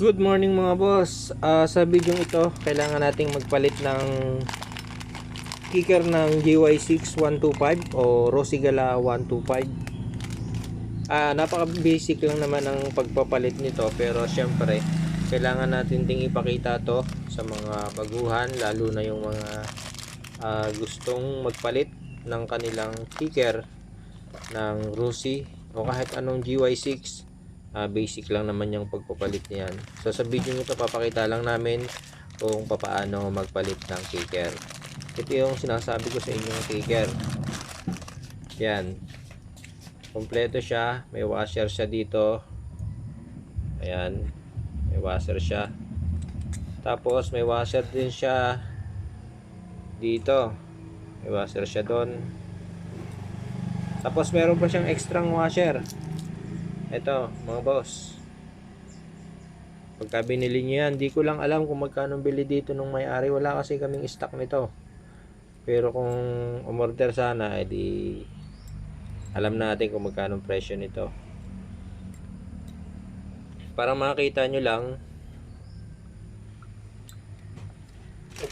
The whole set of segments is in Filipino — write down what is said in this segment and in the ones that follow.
Good morning mga boss. Ah, sa video ito, kailangan nating magpalit ng kicker ng GY6 125 o Rosigala 125. Ah, napaka basic lang naman ang pagpapalit nito pero syempre kailangan natin ding ipakita to sa mga baguhan lalo na yung mga ah, gustong magpalit ng kanilang kicker ng Rusi o kahit anong GY6 Ah, basic lang naman yung pagpapalit niyan. So sa video nito papakita lang namin kung paano magpalit ng kicker. Ito yung sinasabi ko sa inyong kicker. Yan. Kompleto siya, may washer siya dito. Ayan. May washer siya. Tapos may washer din siya dito. May washer siya doon. Tapos meron pa siyang extra washer. Ito, mga boss. Pagka binili nyo yan, di ko lang alam kung magkano bili dito nung may-ari. Wala kasi kaming stock nito. Pero kung umorder sana, edi alam natin kung magkano presyo nito. Para makita nyo lang,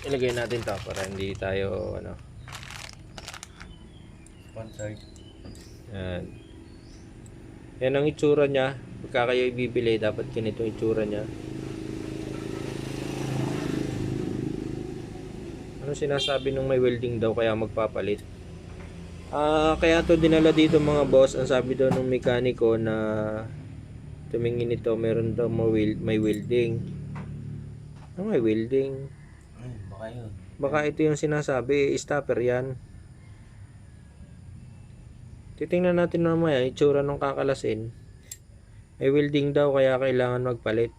ilagay natin to para hindi tayo ano, Sponsored. Yan. Yan ang itsura niya. Pagka kayo ibibili, dapat ganito itsura niya. Ano sinasabi nung may welding daw kaya magpapalit? Ah, kaya to dinala dito mga boss. Ang sabi daw ng mekaniko na tumingin ito, meron daw may welding. Ano may welding? Ay, baka yun. Baka ito yung sinasabi, stopper yan. Titingnan natin mamaya, itsura ng kakalasin. May welding daw kaya kailangan magpalit.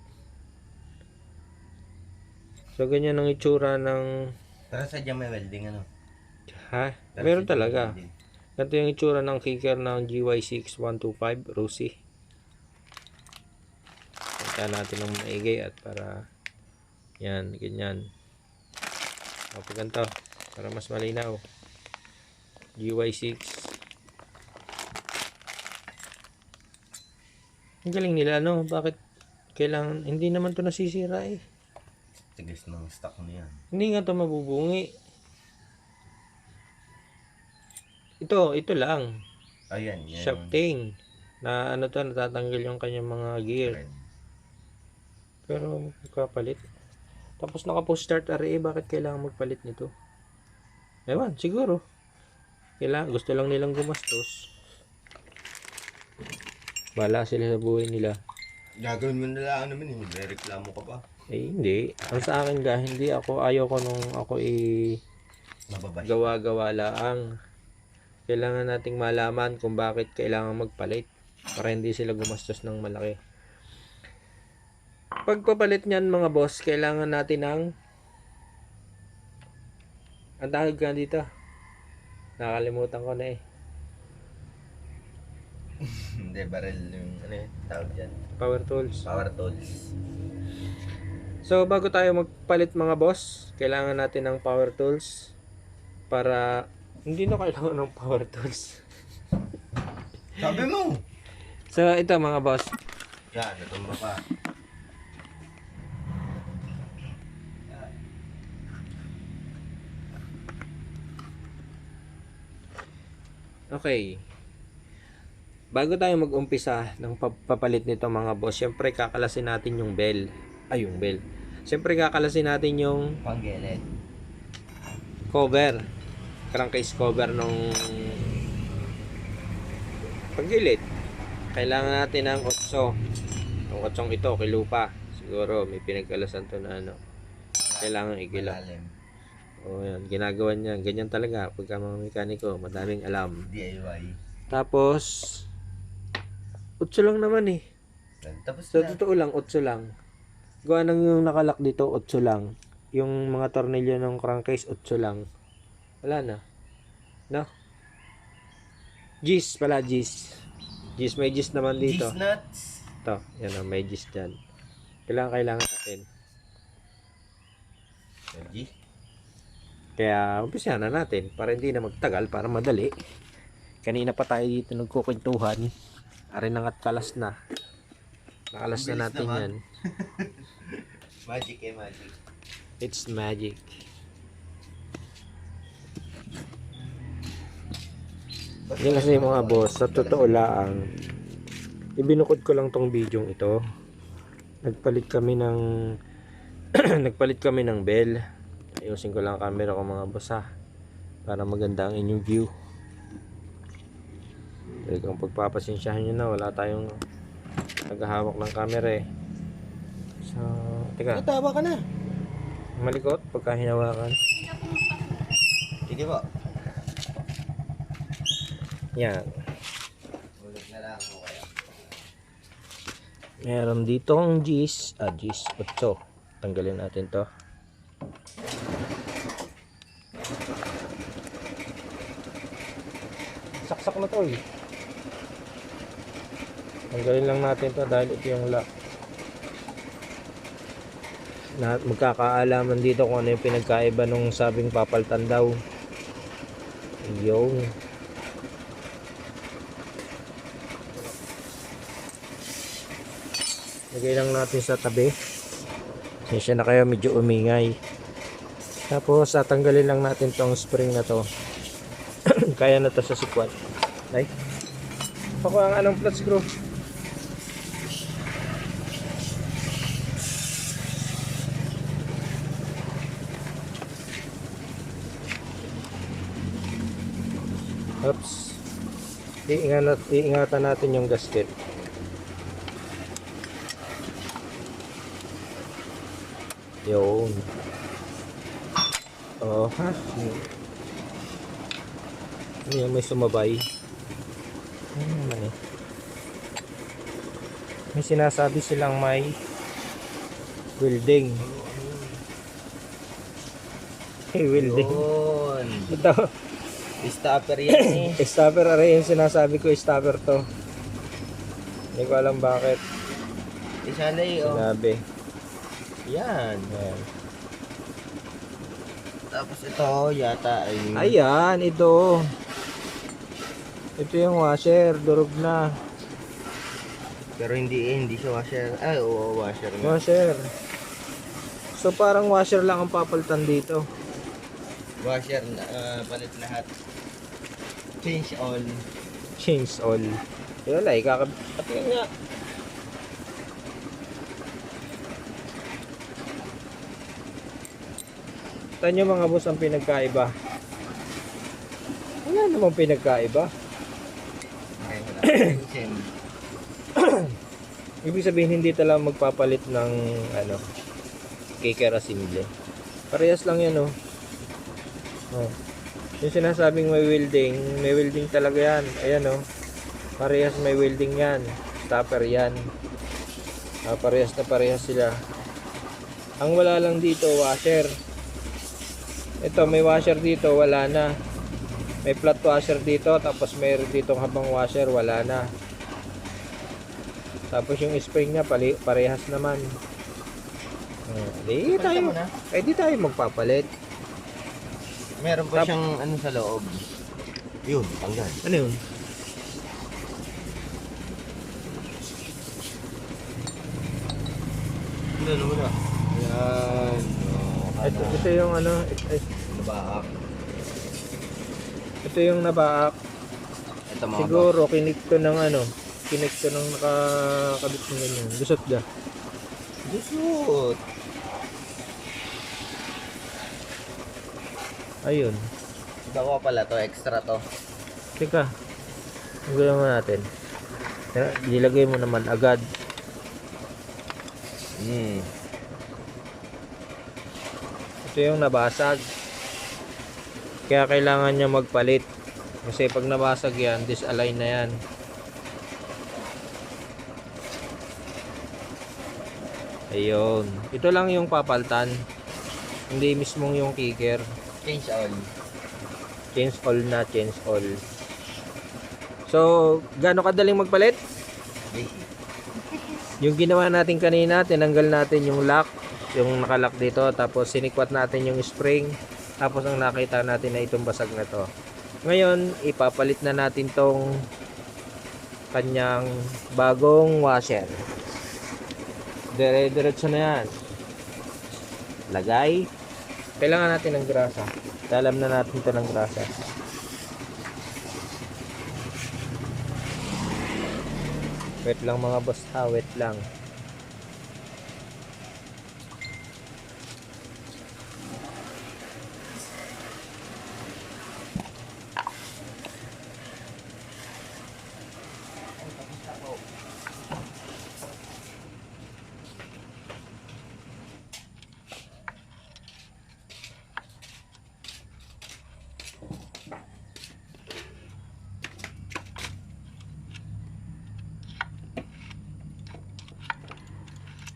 So ganyan ang itsura ng Pero sadya may welding ano. ha? Pero Meron talaga. welding. Ganito yung itsura ng kicker ng GY6 125 Rusi. Punta natin ng maigay at para yan, ganyan. O, ganito, para mas malinaw. GY6. Ang galing nila, no? Bakit kailangan, hindi naman to nasisira eh. Tigas ng stock na yan. Hindi nga to mabubungi. Ito, ito lang. Ayan, yan. shafting na ano to natatanggal yung kanyang mga gear Red. pero magpapalit tapos naka post start array bakit kailangan magpalit nito ewan siguro kailangan gusto lang nilang gumastos wala sila sa buhay nila Gagawin mo na lang naman. Magre-reklamo ka pa. eh hindi ang sa akin ga hindi ako ayaw ko nung ako i Mababash. gawa-gawa lang kailangan nating malaman kung bakit kailangan magpalit para hindi sila gumastos ng malaki pagpapalit niyan mga boss kailangan natin ng ang tawag ka dito nakalimutan ko na eh Hindi, barrel yung ano eh. Tawag dyan. power tools Power tools. so bago tayo magpalit mga boss kailangan natin ng power tools para hindi na kailangan ng power tools Sabi mo! so ito mga boss Yan, natumba pa. Okay. Bago tayo mag-umpisa ng papalit nito mga boss, syempre kakalasin natin yung bell. Ay, yung bell. Syempre kakalasin natin yung Panggelet. cover. Crankcase cover nung paggilit. Kailangan natin ng 8. Yung 8 ito, kilupa. Siguro may pinagkalasan to na ano. Kailangan igila. Malalim. O yan, ginagawa niya. Ganyan talaga. Pagka mga mekaniko, madaming alam. DIY. Tapos, 8 lang naman eh. Tapos Sa na. totoo lang, 8 lang. Gawa nang yung nakalak dito, 8 lang. Yung mga tornilyo ng crankcase, 8 lang. Wala na. No? Gis pala, gis. Gis, may gis naman dito. Cheese nuts. Ito, yan o, may gis dyan. Kailangan, kailangan natin. LG. Kaya, umpisa na natin para hindi na magtagal, para madali. Kanina pa tayo dito nagkukwentuhan. Arin nga't kalas na. Nakalas na natin naman. yan. Magic eh, magic. It's magic. Hindi kasi mga boss, sa totoo lang, ibinukod ko lang tong video ito. Nagpalit kami ng nagpalit kami ng bell. Ayusin ko lang ang camera ko mga boss ha. Para maganda ang inyong view. Talagang pagpapasensyahan nyo na, wala tayong naghahawak ng camera eh. So, teka, Tatawa ka na. malikot pagka hinawakan. Sige po. Yan. Ulit na lang ako kaya. Meron dito ang G's, ah G's 8. Tanggalin natin to. Saksak na to eh. Tanggalin lang natin to dahil ito yung lock. Na, magkakaalaman dito kung ano yung pinagkaiba nung sabing papaltan daw. Yung. Lagay lang natin sa tabi. Sensya na kayo medyo umingay. Tapos tatanggalin lang natin tong spring na to. Kaya na to sa sikwat. Ay. Ako ang anong flat screw. Oops. Iingat, iingatan natin yung gasket. Yun. Oh, ha? Ano yan, may sumabay. Ano naman eh. May sinasabi silang may welding. Hey, welding. Yun. Ito, Stopper yan eh. stopper array yung sinasabi ko, stopper to. Hindi ko alam bakit Isa na eh, oh. sinabi. Yan. Ayan. Tapos ito, yata ay... Ayan, ito. Ito yung washer, durog na. Pero hindi eh, hindi siya washer. Ay, oo, washer nga. Washer. So parang washer lang ang papalitan dito. Washer na, ah, palit lahat. Change all. Change all. Yun lang, ikakab... Patingin nga. Ito nyo mga boss ang pinagkaiba. Wala namang pinagkaiba. Ibig sabihin hindi talaga magpapalit ng ano kicker assembly. Parehas lang yan oh. oh. Yung sinasabing may welding, may welding talaga yan. Ayan oh. Parehas may welding yan. Stopper yan. Ah, parehas na parehas sila. Ang wala lang dito washer. Ito may washer dito, wala na. May flat washer dito, tapos mayroon dito habang washer, wala na. Tapos yung spring niya pali, parehas naman. Oh, di tayo, eh di tayo magpapalit. Meron pa siyang ano sa loob. Yun, tanggal. Ano yun? Ano ano na? Oh, Ito, ito yung ano, ito, Nabaak. ito yung nabaak. Ito mga Siguro kinikto ng ano, kinikto ng nakakabit ng ganyan. Gusot ga. Dusot. Ayun. Dako pala to, extra to. Teka. Gawin mo natin. Tara, Ilagay mo naman agad. Hmm. Ito yung nabasag. Kaya kailangan niya magpalit. Kasi pag nabasag yan, disalign na yan. Ayun. Ito lang yung papaltan. Hindi mismong yung kicker. Change all. Change all na, change all. So, gaano kadaling magpalit? Yung ginawa natin kanina, tinanggal natin yung lock, yung nakalock dito, tapos sinikwat natin yung spring, tapos ang nakita natin na itong basag na to. Ngayon, ipapalit na natin tong kanyang bagong washer. Dire-diretso na yan. Lagay. Kailangan natin ng grasa. Alam na natin to ng grasa. Wait lang mga boss ha, wait lang.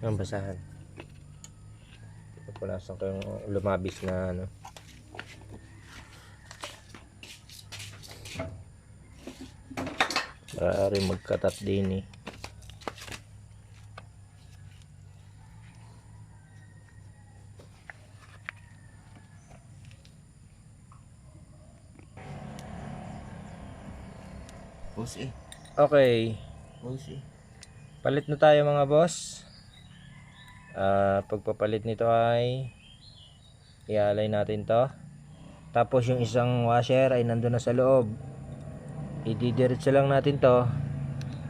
Ang basahan. Pupunasan ko yung lumabis na ano. Maaari magkatat din eh. Boss eh. Okay. Boss eh. Palit na tayo mga boss. Ah, pagpapalit nito ay ialay natin to. Tapos yung isang washer ay nandun na sa loob. Ididiretso lang natin to.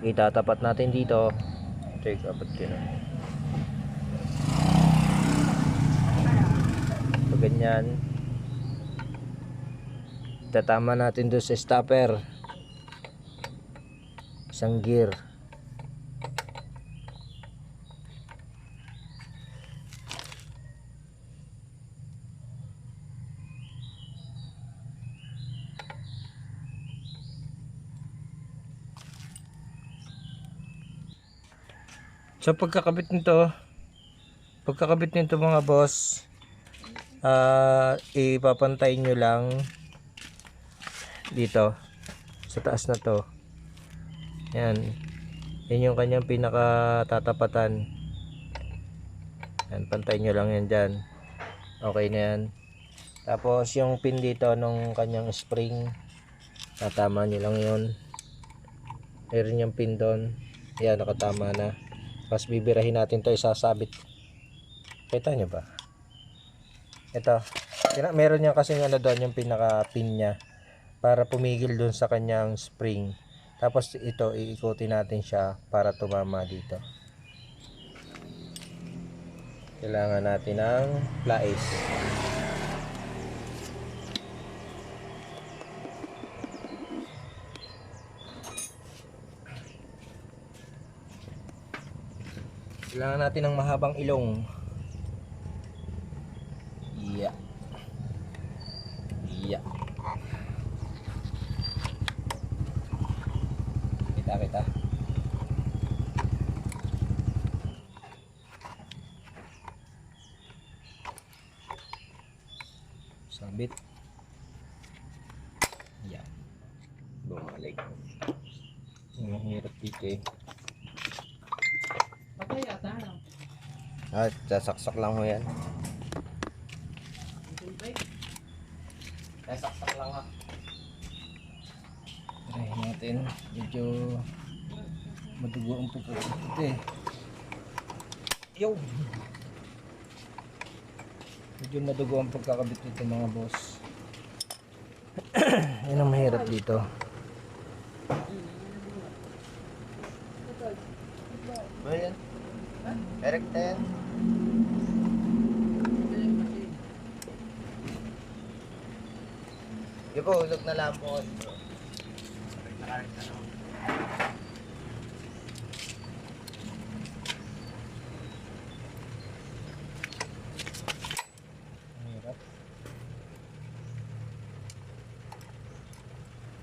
Itatapat natin dito. Take apat na. So, ganyan. Tatama natin doon sa stopper. Isang gear. So pagkakabit nito, pagkakabit nito mga boss, ah ipapantay nyo lang dito sa taas na to. Yan. Yan yung kanyang pinakatatapatan. Yan, pantay nyo lang yan dyan. Okay na yan. Tapos yung pin dito nung kanyang spring, tatama nyo lang yun. Meron yung pin doon. Yan, nakatama na. Tapos bibirahin natin to isasabit. Kita nyo ba? Ito. Meron niya kasi ano doon yung pinaka pin niya para pumigil doon sa kanyang spring. Tapos ito iikutin natin siya para tumama dito. Kailangan natin ng plies. Kailangan natin ng mahabang ilong. Sasaksak lang ho yan. Sasaksak lang ha. Try natin. Medyo madugo ang pupo. Ito eh. Yo! Medyo madugo ang pagkakabit nito mga boss. yan ang mahirap dito. Ayan. Eric 10. ko, hulog na lampon.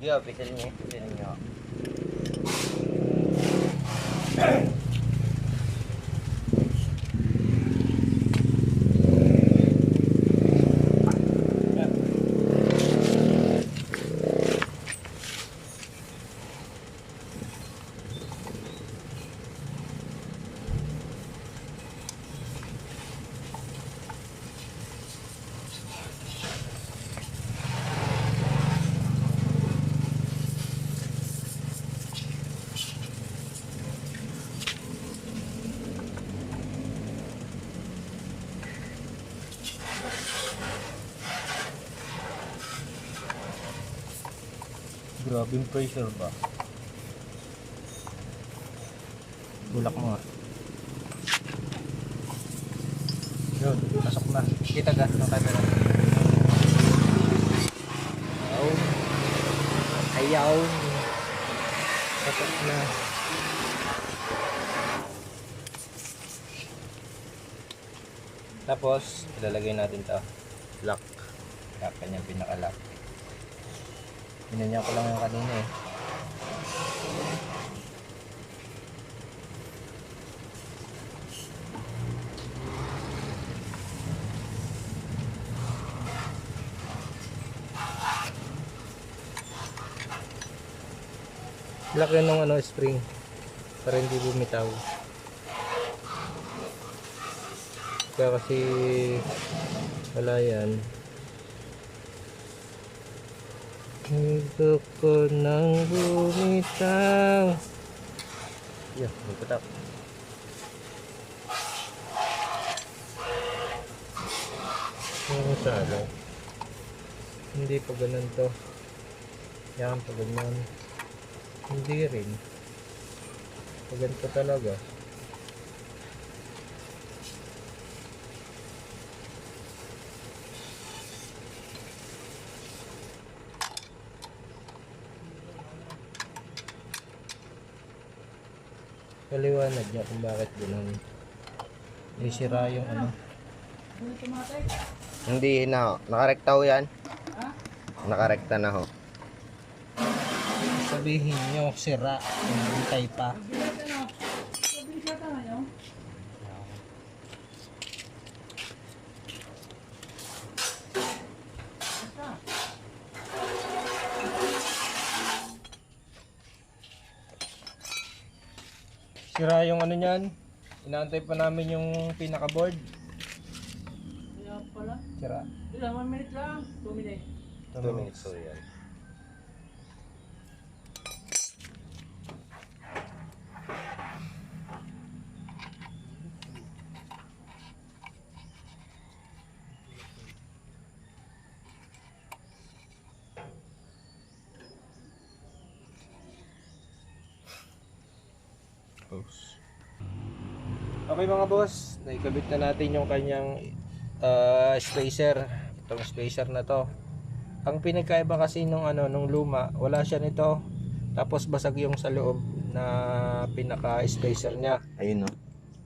Yo, pisil niyo, pisil niyo. Yung pressure ba? Bulak mo nga. Yun, pasok na. Kita ka ng camera. Ayaw. Ayaw. Pasok na. Tapos, ilalagay natin to. Lock. Lock, kanyang pinaka-lock. Hinanya ko lang yung kanina eh. Laki ng ano spring para hindi bumitaw. Kaya kasi wala yan. Gusto ko nang bumitaw. Yeah, bumitaw. Ano sa ano? Hindi pa ganun to. Yan, pa ganun. Hindi rin. Pa ganito talaga. Kaliwanag niya kung bakit ganun. May sira yung ano. Hindi na ho. Nakarekta ho yan. Nakarekta na ho. Sabihin niyo sira. Hintay pa. Yung ano niyan. Inaantay pa namin yung pinaka-board. Kaya pala. Sira. Ilang, minute lang. Two minutes. 2 minutes ho yan. Okay mga boss, naikabit na natin yung kanyang ah, spacer. Itong spacer na to. Ang pinagkaiba kasi nung ano nung luma, wala siya nito. Tapos basag yung sa loob na pinaka spacer niya. Ayun no.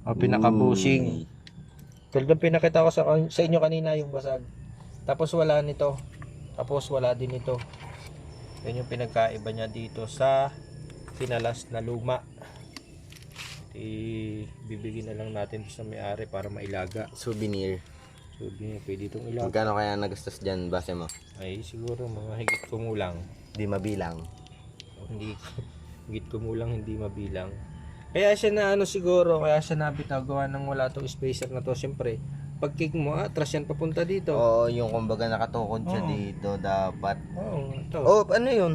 O pinaka bushing. Tulad ng pinakita ko sa, sa inyo kanina yung basag. Tapos wala nito. Tapos wala din ito. Yan yung pinagkaiba niya dito sa pinalas na luma. I bibigyan na lang natin sa may-ari para mailaga. Souvenir. So, di pwede itong ilaga. Magkano kaya nagastos dyan base mo? Ay, siguro mga higit kumulang. Di mabilang. Hindi, higit kumulang, hindi mabilang. Kaya siya na ano siguro, kaya siya nabitaw gawa ng wala tong spacer na to. Siyempre, pag kick mo, atras yan papunta dito. Oo, yung kumbaga nakatukod siya Oo. dito dapat. Oo, ito. Oh, ano yun?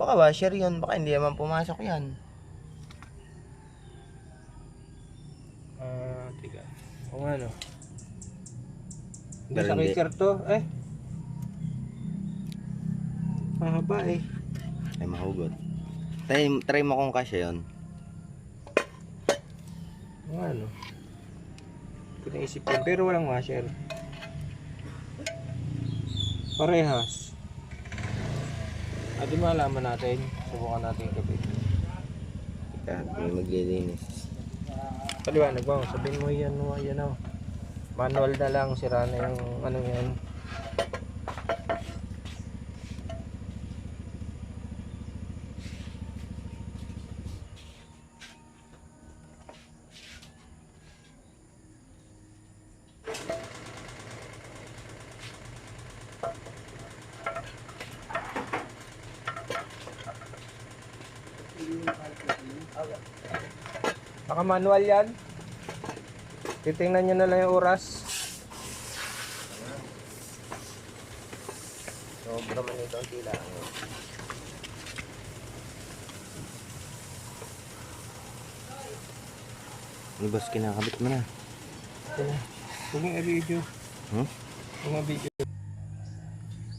Baka washer yun. Baka hindi naman pumasok yan. Ah, tiga. O nga no. Hindi sa kicker to, eh. Mahaba eh. Ay, mahugot. Try, try mo kung kasya yun. O nga no. Hindi ko naisip yun, pero walang washer. Parehas. Ah, di malaman natin. Subukan natin yung gabi. Kaya, may maglilinis. Paliwanag mo, sabihin mo yan, mo, yan o. Manual na lang, sira na yung ano yan. Baka manual yan. Titingnan nyo na lang yung oras. Sobra man ito ang tila. Ano boss, kinakabit mo na. Huwag mong i-video. Hmm? Huwag video.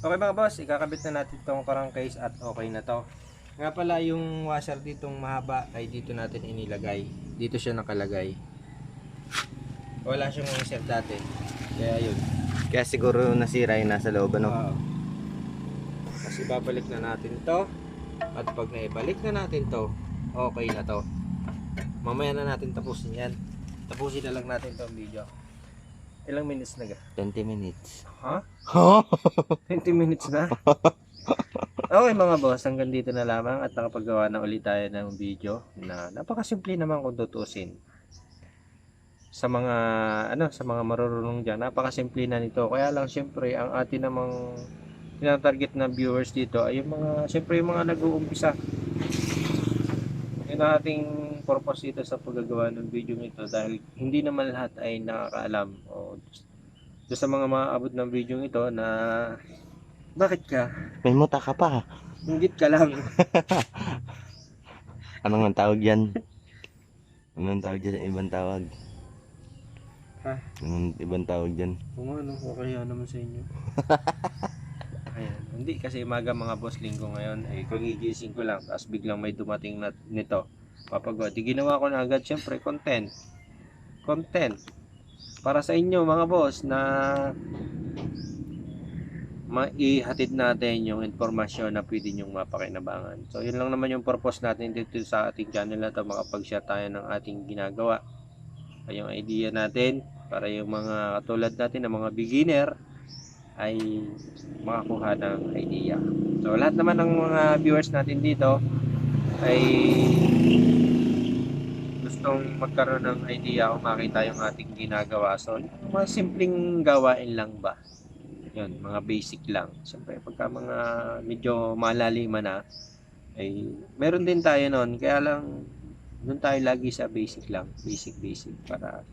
Okay mga boss, ikakabit na natin tong crankcase at okay na to. Nga pala yung washer ditong mahaba ay dito natin inilagay. Dito siya nakalagay. Wala siyang insert dati. Kaya yun. Kaya siguro nasira yung nasa loob, ano? Oo. Kasi babalik na natin to. At pag naibalik na natin to, okay na to. Mamaya na natin tapusin yan. Tapusin na lang natin tong video. Ilang minutes na ga? 20 minutes. Ha? Huh? 20 minutes na? okay mga boss, hanggang dito na lamang at nakapagawa na ulit tayo ng video na napakasimple naman kung tutusin. Sa mga ano, sa mga marurunong diyan, napakasimple na nito. Kaya lang syempre ang atin namang tinatarget na viewers dito ay yung mga syempre yung mga nag-uumpisa. Yun ang ating purpose dito sa paggagawa ng video nito dahil hindi naman lahat ay nakakaalam o doon sa mga maabot ng video ito na bakit ka? May muta ka pa. Ingit ka lang. Anong ang tawag yan? Anong tawag dyan? Ibang tawag. Ha? Anong ibang tawag dyan? Kung ano, kaya naman sa inyo. Ayan. Hindi kasi maga mga boss linggo ngayon ay kagigising ko lang tapos biglang may dumating na nito. Papagawa. Di ginawa ko na agad syempre content. Content. Para sa inyo mga boss na maihatid natin yung informasyon na pwede nyong mapakinabangan. So, yun lang naman yung purpose natin dito sa ating channel na to, makapag-share tayo ng ating ginagawa. Yung idea natin, para yung mga katulad natin ng mga beginner, ay makakuha ng idea. So, lahat naman ng mga viewers natin dito ay gustong magkaroon ng idea kung makita yung ating ginagawa. So, mga simpleng gawain lang ba? Yun, mga basic lang. Siyempre, pagka mga medyo malaliman na, ay meron din tayo noon. Kaya lang, doon tayo lagi sa basic lang. Basic, basic. Para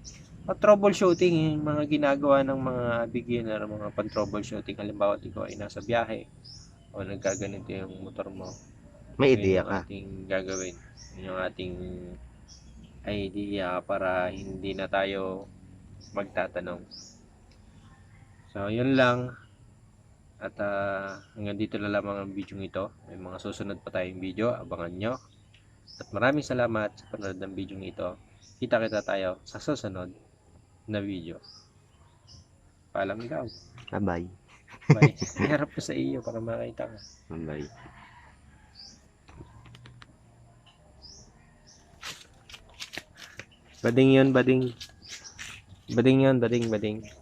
pag troubleshooting, yung mga ginagawa ng mga beginner, mga pan-troubleshooting. Halimbawa, ikaw ay nasa biyahe o nagkaganito yung motor mo. May yung ka. ating gagawin. Yun yung ating idea para hindi na tayo magtatanong. So, yun lang. At ah, hanggang dito na lamang ang video ito. May mga susunod pa tayong video. Abangan nyo. At maraming salamat sa panonood ng video ito. Kita-kita tayo sa susunod na video. Paalam ikaw. Bye-bye. Bye. Harap ko sa iyo para makita ka. Bye-bye. Bading yun, bading. Bading yun, bading, bading.